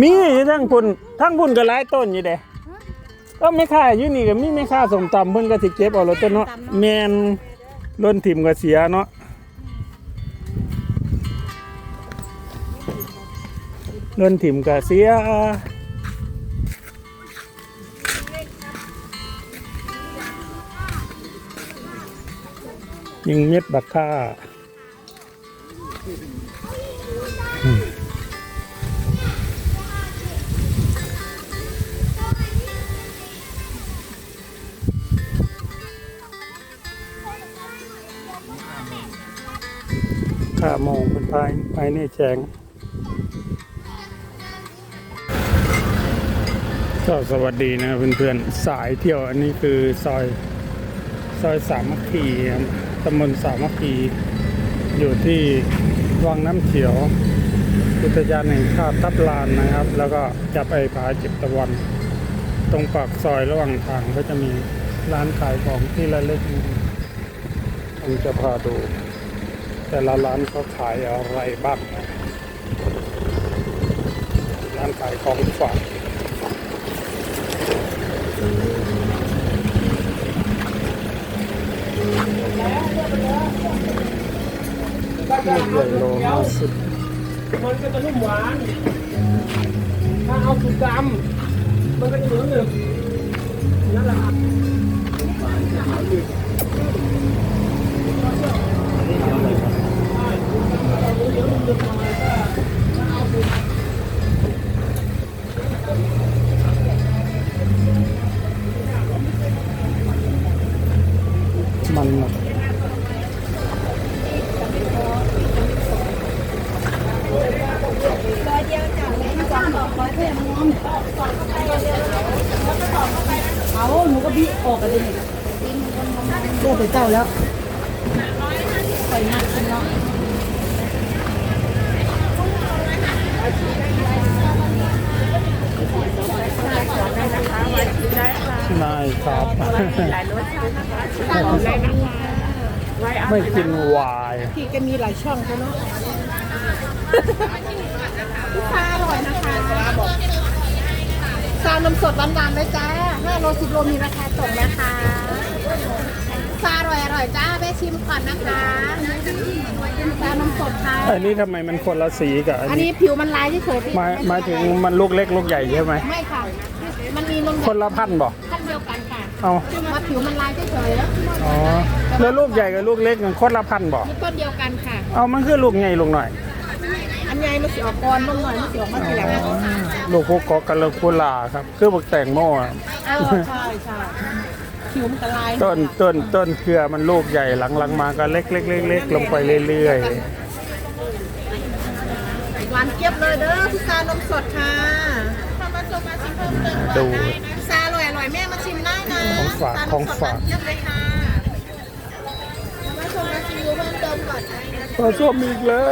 มีอยู่ทั้งพุ่นทั้งพุ่นก็หลายต้นอยู่เด้ก็ไม่ค่าอยู่นี่ก็มีไม่ค่าสมตำเพิ่นก็สิเก็บเอาแล้วตัวเนาะแม่นล้นถิ่มก็เสียเนาะล้นถิ่มก็เสียยิงเม็ดบักค่าข้า เป็นภายภายในแจงก็สวัสดีนะเพื่อนๆสายเที่ยวอันนี้คือซอยซอยสามัคคีครับตำบลสามัคคีอยู่ที่วังน้ำเขียวอุทยานแห่งชาติทับลานนะครับ แล้วก็จะไปผาจิบตะวัน ตรงปากซอยระหว่างทางก็จะมีร้านขายของที่ละเล็กผมจะพาดู แต่ละร้านเขาขายอะไรบ้างนะร้านขายของฝากลูกใหญ่โลห้าสิบมันก็จะนุ่มหวาน ถ้าเอาสุกดำมันก็จะเหลืองหนึบนั่นแหละครับ มันนะเอาหนูก็บี้ออกกันเลยเลือดไปเจ้าแล้วใส่นักกินเนาะ นายครับไม่กินวายพี่แกมีหลายช่องเขาเนาะลูกค้าอร่อยนะคะซาวนมสดหวานๆเลยจ้า5โล10โลมีราคาส่งนะคะซาอร่อยอร่อยจ้าไปชิมก่อนนะคะซาวนมสดค่ะ อันนี้ทำไมมันคนละสีกับอันอันนี้นี้ผิวมันลายเฉยๆพี่หมายหมายถึงมันลูกเล็กลูกใหญ่ใช่ไหม ไม่ค่ะ มันมีนมคนละพันธุ์บ่ขั้นเดียวกันค่ะ เอามาผิวมันลายเฉยๆแล้วอ๋อแล้วลูกใหญ่กับลูกเล็กมันคนละพันธุ์บ่มีต้นเดียวกันค่ะ เอามันคือลูกใหญ่ลูกหน่อย อันใหญ่มันสีออกก่อนนมหน่อยมันสีออกมาทีหลังลูกคุกกอกกับลูกคุลาครับ คือบักแตงโมอะเออใช่ใช่ผิวมันจะลายต้นต้นต้นเครือมันลูกใหญ่หลังๆมาก็เล็กเล็กเล็กเล็กลงไปเรื่อยหวานเจี๊ยบเลยเด้อพิซซ่านมสดค่ะทำมาชมมาชิมเพิ่มเติมๆดูพิซ ซ่าอร่อยอร่อยแม่มาชิมได้นะของฝากพิซซ่นมสดของฝากหวนเจี๊ยบเลยค่ะทำมาชมมาชิมเพิ่มเติมก่อนได้นะปลาส้มอีกแล้ว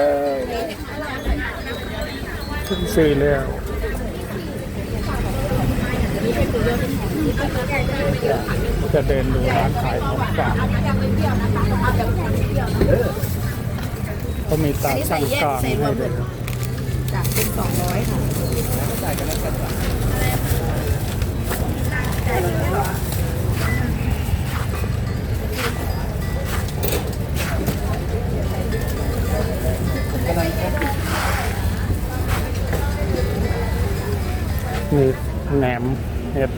ขึ้นซื้อแล้วจะเดินดูร้านขายของฝากเขามีตาช่างกลางให้ด้วยจ้ะเป็นสองร้อยค่ะ มีแหนมเห็ด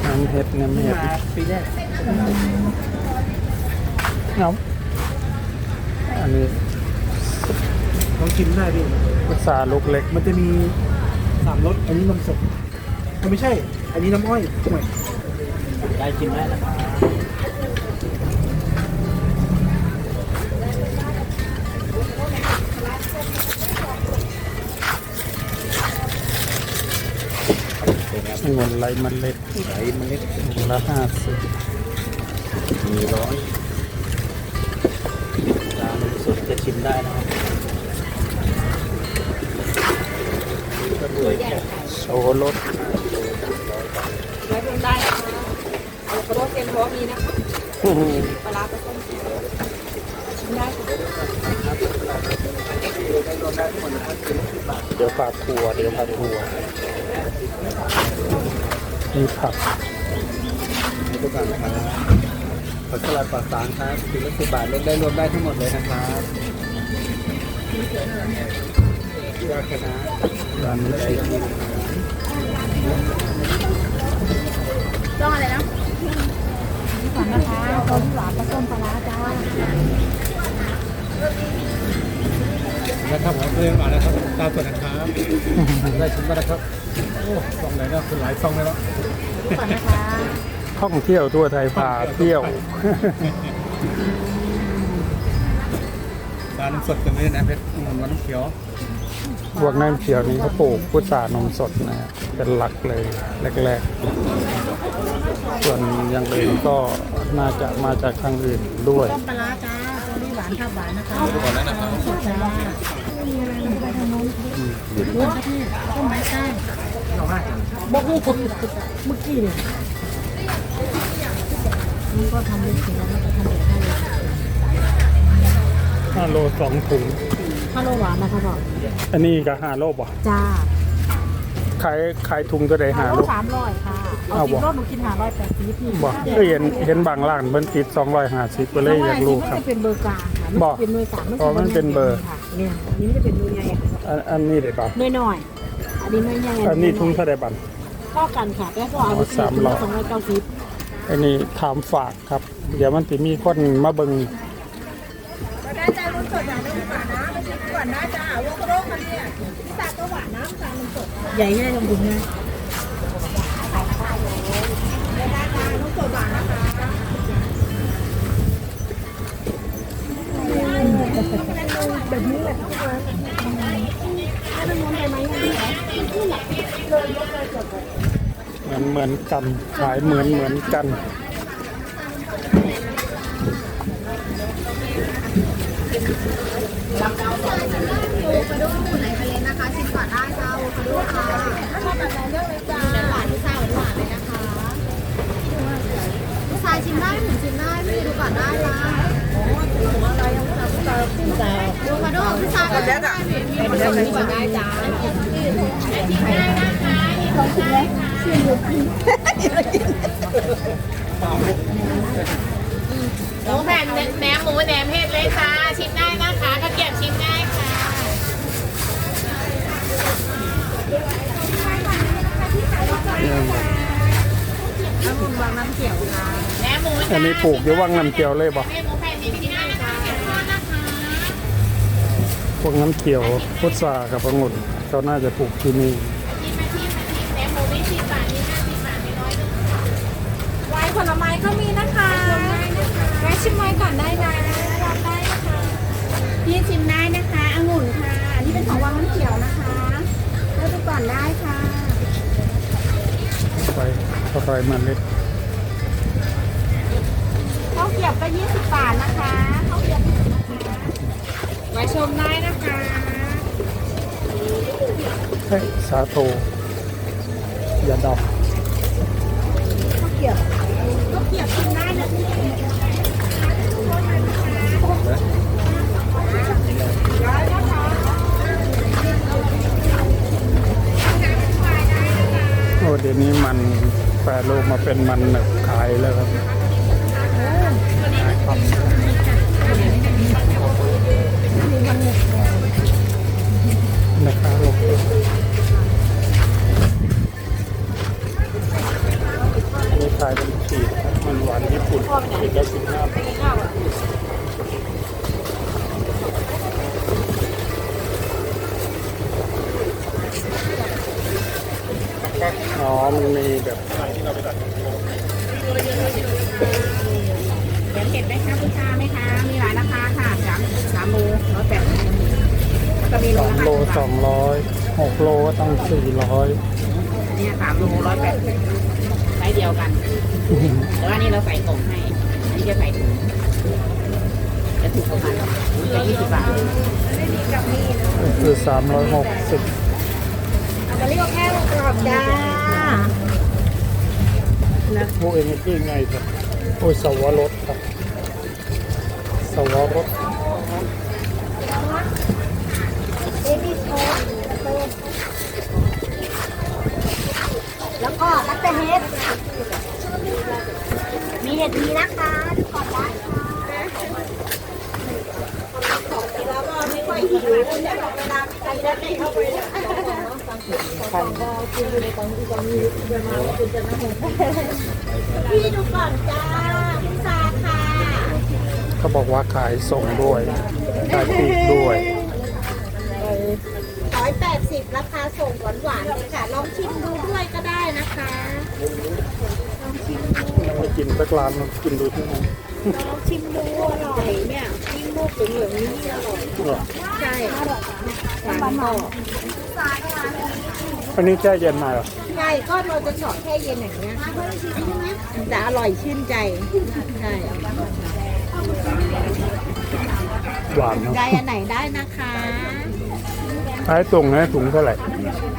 แหนมเห็ดแหนมเห็ดมาปีแรกเอาอันนี้ลองชิมได้พี่ภาษาลูกเล็ก มันจะมีสามรสอันนี้นมสดมันไม่ใช่ อันนี้น้ำอ้อยทำไมได้ชิมได้นะองุ่นไรมันเล็ดไหลมันเล็กถุงละห้าสิบมีร้อยจานสดจะชิมได้นะครับก็ด้วยแค่โชรส ปลาองฟ้เดี๋ยวฝากครัว เดี๋ยวฝากครัวมีผักมีทุกอย่างนะครับผักสลัดปลาสางครับสิบละสิบบาทเล่นได้รวมได้ทั้งหมดเลยนะครับยาดคณะร้านนี้ใช้ที่ต้องอะไรนะ ก่อนนะคะต้มหวานผสมปลาร้าจ้าแล้วครับผมเพิ่มมาแล้วครับตามส่วนนะครับได้ชิ้นมาแล้วครับโอ้ซองไหนเนี่ยคุณหลายซองเลยแล้วก่อนนะคะท่องเที่ยวทั่วไทยพาเที่ยวปลาน้ำสดกันไม่ได้นะเพชรหมันน้ำเขียว พวกน้ำเขียวนี้เขาปลูกพุทรานมสดนะเป็นหลักเลยแรกๆ ส่วนอย่างอื่นก็น่าจะมาจากทางอื่นด้วยต้มปลาร้าจ้าตัวนี้หวานค่ะหวานนะคะก่อนนะครับสดจ้ามีอะไรลงไปทางโน้นดูที่ต้มไม้ก้บอกลูกผมเมื่อกี้เนี่ยมันก็ทำเป็นสิ่งแล้วมันก็ทำแบบให้เลย5โลสองถุง ฮัลโหลหวานนะคะบอกอันนี้ก็ห้าโลป่ะจ้าขายขายถุงก็ได้ห้าฮัลโหโลลสามร้อยค่ะเอาเอาสิบ่บรอบหนูกินหาร้อยแปดสิบพี่บอกก็เห็นเห็นบางร้านเพิ่นติด250ก็เลยอยากรู้ครับมันจะเป็นเบอร์กลางค่ะบอกมันจะเป็นเบอร์สามอ๋อมันเป็นเบอร์ค่ะเนี่ยอันนี้มันจะเป็นเบอร์ใหญ่ค่ะอันอันนี้ได้ป่ะน้อยน้อยๆอันนี้น้อยใหญ่อันนี้ถุงเท่าใดบันเท่ากันค่ะแล้วก็เอาไปสามร้อยสองร้อยเก้าสิบอันนี้ถามฝากครับ เดี๋ยวมันสิมีคนมาเบิ่ง ไปชิมก่อนนะจ้าวงกระโดงมาเนี่ยพี่ตาก็หวานน้ำตาลมันสดใหญ่ง่ายลงทุนง่ายลูกสดหวานนะคะแบบนี้แหละทุกคนให้มันม้วนไปไหมเนี่ยเหมือนเหมือนกันขายเหมือนเหมือนกัน อะโวคาโดอยู่ในทะเลนะคะ ชิมก่อนได้ค่ะอะโวคาโดค่ะถ้าชอบแบบไหนเลือกเลยจ้าหวานที่ซ่าหวานเลยนะคะผู้ชายชิมได้ผู้หญิงชิมได้พี่ดูก่อนได้จ้าโอ้โหอะไรยังจะจะขึ้นแต่อะโวคาโดผู้ชายก็ได้ค่ะพี่ผู้ชาชิมก่อนได้จ้าชิมได้นะคะลองชิมไหมชิมดูหมูแผ่นแหนมหมูแหนมเห็ดเลยค่ะชิมได้ วางน้ำเขียวค่ะแหนมหมูอันนี้ปลูกอยู่วังน้ำเขียวเลยบ่แหนมหมูแผ่นนี้ชิมได้นะคะเก็บทอดนะคะพวกน้ำเขียวพุทรากับองุ่นเขาน่าจะปลูกที่นี่ชิมมาชิมมาชิมแหนมหมูนี่สิบบาทนี่ห้าสิบบาทไม่น้อยหนึงไวน์ผลไม้ก็มีนะคะแวะชิมไวน์ก่อนได้นะรับได้นะคะพี่ชิมได้นะคะองุ่นค่ะ อันนี้เป็นของวังน้ำเขียวนะคะเลือกดูก่อนได้ค่ะไปอ ร่อยมันเล็ดข้าวเกรียบก็20บาทนะคะข้าวเกรียบไว้ชมได้นะคะเฮ้ยสาโทยาดข้าวเกรียบข้าวเกรียบชิมได้นะพี่ได้นะคะำโอ้เดี๋ยวนี้มัน แปรรูปมาเป็นมันหนึบขายแล้วครับขายครับนะคะลงนี่ขายเป็นขีดมันหวานญี่ปุ่นขีดละสิบห้าบาทอ๋อ มันมีแบบ องละโลห้าสิบบาทสองร้อยหกโลก็ต้องสี่ร้อยอันนี้สามโลร้อยแปดสิบไซส์เดียวกัน แต่ว่านี่เราใส่กล่องให้ อันนี้จะใส่ถุงจะถูกประมาณจะยี่สิบบาทคือสามร้อยหกสิบจะเรียกแค่กรอบจ้าโอ้เอ็นกี้ไงครับโอ้ยสวรสครับสวรส เบบี้โชว์ แล้วก็นักเตะเฮดมีเห็ดมีนะคะดูก่อนได้ค่ะแล้วก็ไม่ค่อยหิวเวลาใครจะได้เข้าไปพี่ดูก่อนจ้าพี่ซาค่ะ เขาบอกว่าขายส่งด้วย ขายปลีกด้วย ร้อยแปดสิบราคาส่งหวานๆเลยค่ะ ลองชิมดูด้วยก็ได้นะคะไปกินสักร้านกินดูที่ไหนลองชิมดูอร่อยเนี่ยยิ่งลูกเหลืองๆนี่อร่อยใช่หวานต่ออันนี้แช่เย็นมาเหรอใช่ก็เราจะเฉาะแค่เย็นอย่างเงี้ยแต่อร่อยชื่นใจ ใช่ หวานเนาะได้อันไหนได้นะคะ ขายส่งนะถุงเท่าไหร่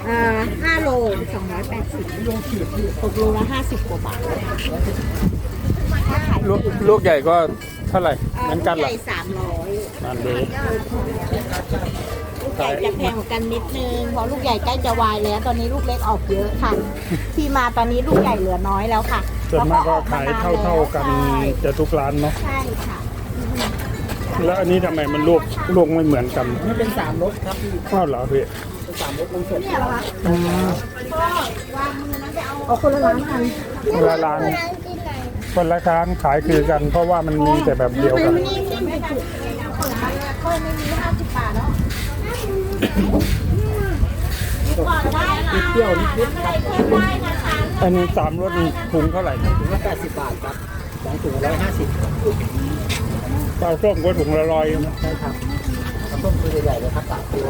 อ่าห้าโลสองร้อยแปดสิบหกโลละห้าสิบกว่าบาทถ้าขายลูกลูกใหญ่ก็เท่าไหร่อ่าเหมือนกันเหรใหอญ่สามร้อยนั่นเลยลูกใหญ่จะแพงกว่ากันนิดนึงเพราะลูกใหญ่ใกล้จะวายแล้ว ตอนนี้ลูกเล็กออกเยอะค่ะ ที่มาตอนนี้ลูกใหญ่เหลือน้อยแล้วค่ะส่วนมากก็แล้วออขายมนนเท่าเท่าๆกันใช่จะทุกร้านเนาะใช่ค่ะ แล้วอันนี้ทำไมมันลูกลูกไม่เหมือนกันนี่เป็นสามรสครับพี่อ้าวเหรอพี่เป็นสามรสนมสดเนี่ยเหรอคะอืมก็วางมือนั้นไปเอาเอาคนละร้านกันคนละร้านคนละร้านขายคือกัน เพราะว่ามันมีแต่แบบเดียวกันนี่นี่ไม่ถูกคนละร้านก็ไม่มีห้าสิบบาทแล้วก่อนได้ค่ะเปรี้ยวนิดอะไรเพิ่มได้นะคะอันนี้สามรสถุงเท่าไหร่ๆถุงละแปดสิบบาทครับสองถุงร้อยห้าสิบ ปลาส้มก็ถุงละร้อยนะใช่ครับน้ำต้มตัวใหญ่ๆเลยครับสามตัว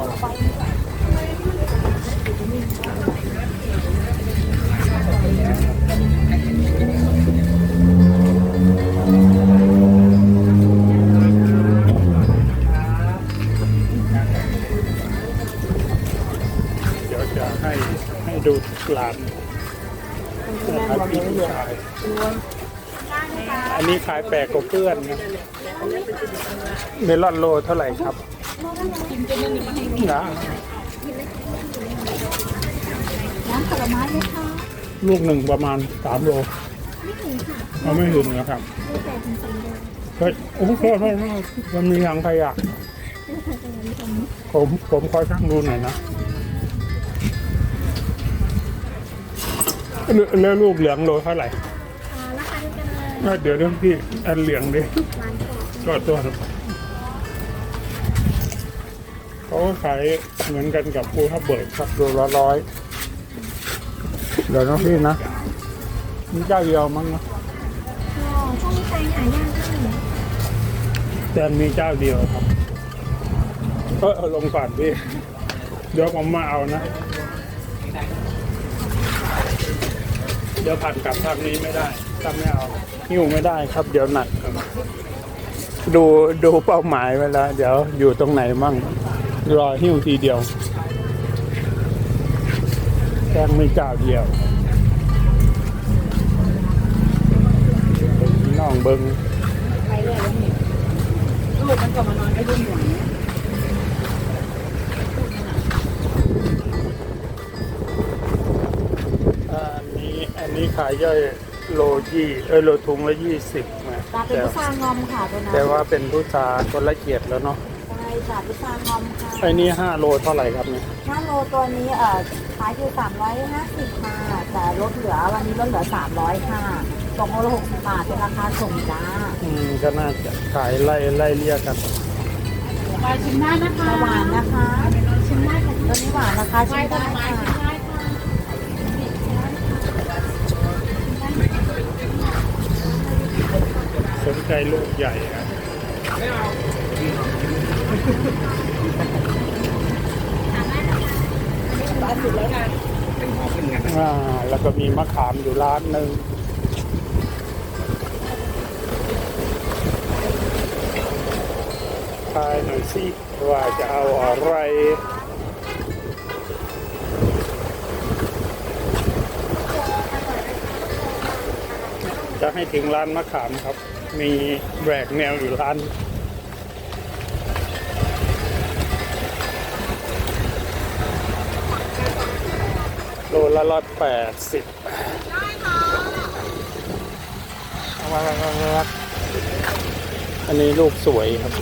เดี๋ยวจะให้ให้ดูร้านนะครับที่ขาย อันนี้ขายแปลกกว่าเพื่อนนะเมลอนโลเท่าไหร่ครับนะน้ำผลไม้ไหมคะลูกหนึ่งประมาณสามโลเราไม่ถึงนะครับเฮ้ยโอ้โหโทษโทษมันมีอย่างขยะผมผมคอยช่างดูหน่อยนะแล้วลูกเหลืองโลเท่าไหร่ เอาเดี๋ยวเรื่องพี่อันเหลืองดิก็ตัวครับเขาก็ขายเหมือนกันกับปูทับเบิดครับโลละร้อยเดี๋ยวน้องพี่นะมีเจ้าเดียวมั้งนะช่วงนี้แตงหายากด้วยแต่มีเจ้าเดียวครับเออลงก่อนพี่เดี๋ยวผมมาเอานะ เดี๋ยวผ่านกลับทางนี้ไม่ได้ถ้าไม่เอา หิ้วไม่ได้ครับ เดี๋ยวหนัก ดูดูเป้าหมายไว้แล้ว เดี๋ยวอยู่ตรงไหนมั่ง รอหิ้วทีเดียวแค่ไม่เจ้าเดียวน้องเบิงไปเลยแล้วนี่ลูกมันก็มานอนไม่ยุ่งหวงอันนี้อันนี้ขายย่อย โลยี่เออโลทุงละยี่สิบนะตาเป็นแต่พุทรางอมค่ะตัวนั้นแต่ว่าเป็นผู้ชาคนละเกียดแล้วเนาะใช่ค่ะพุทรางอมค่ะไอ้นี่ห้าโลเท่าไหร่ครับเนี่ยห้าโลตัวนี้เอ่อขายอยู่สามร้อยห้าสิบค่ะแต่ลดเหลือวันนี้ลดเหลือสามร้อยค่ะสองโลละหกสิบบาทเป็นราคาส่งจ้าอืมก็น่าจะขายไล่ไล่เรียกกันไปชิมได้นะคะหวานนะคะชิมได้ค่ะตัวนี้หวานนะคะชิมได้ค่ะ นใจลูกใหญ่อะอ่าแล้วก็มีมะขามอยู่ร้านหนึ่งทายหน่อยสิว่าจะเอาอะไรจะให้ถึงร้านมะขามครับ มีแหวกแนวอยู่ร้านอโลละร้อยแปดสิบอันนี้ลูกสวยครับ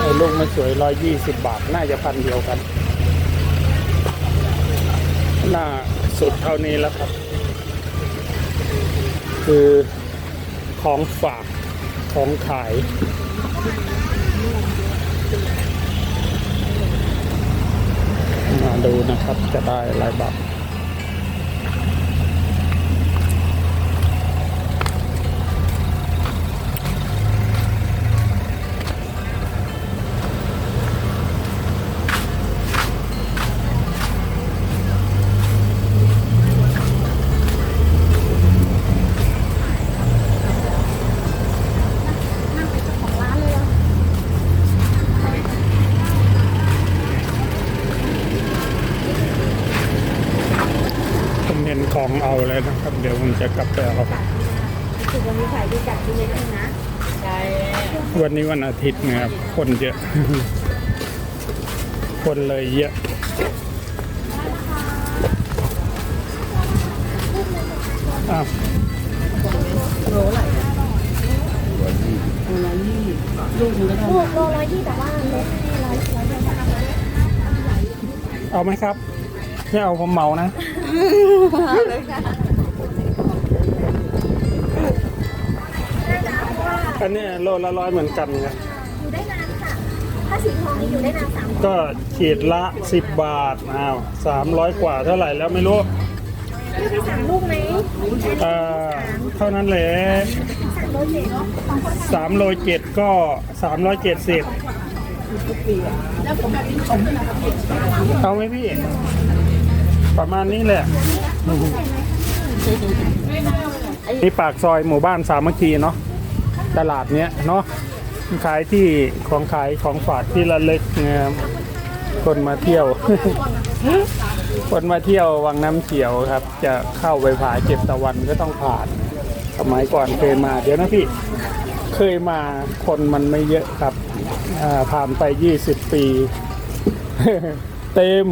ไอ้ลูกไม่สวยร้อยยี่สิบบาท น่าจะพันเดียวกันหน้าสุดเท่านี้แล้วครับ คือ ของฝากของขาย มาดูนะครับจะได้อะไรบ้าง วันนี้วันอาทิตย์นะครับ คนเยอะ คนเลยเยอะอ้าวลูกโลร้อยยี่แต่ว่าเล็กให้ร้อยร้อยเดียวนะคะเอาไหมครับไม่เอาผมเมานะ อันเนี้ยโลละร้อยเหมือนกันครับอยู่ได้นานค่ะ ถ้าสีทองนี่อยู่ได้นานสามก็ขีดละสิบบาทอ้าวสามร้อยกว่าเท่าไหร่แล้วไม่รู้ลูกมีสามลูกไหมเอ่อเท่านั้นแหละสามโลเจ็ดเนาะสองคนสามโลเจ็ดก็สามร้อยเจ็ดสิบเอาไหมพี่ ประมาณนี้แหละ นี่ปากซอยหมู่บ้านสามัคคีเนาะ ตลาดเนี้ยเนาะขายที่ของขายของฝากที่ระลึกนะครับคนมาเที่ยว คนมาเที่ยววังน้ำเขียวครับ จะเข้าไปผาเจ็ดตะวันก็ต้องผ่านสมัยก่อนเคยมาเดี๋ยวนะพี่เคยมาคนมันไม่เยอะครับผ่านไป 20 ปี เต็ม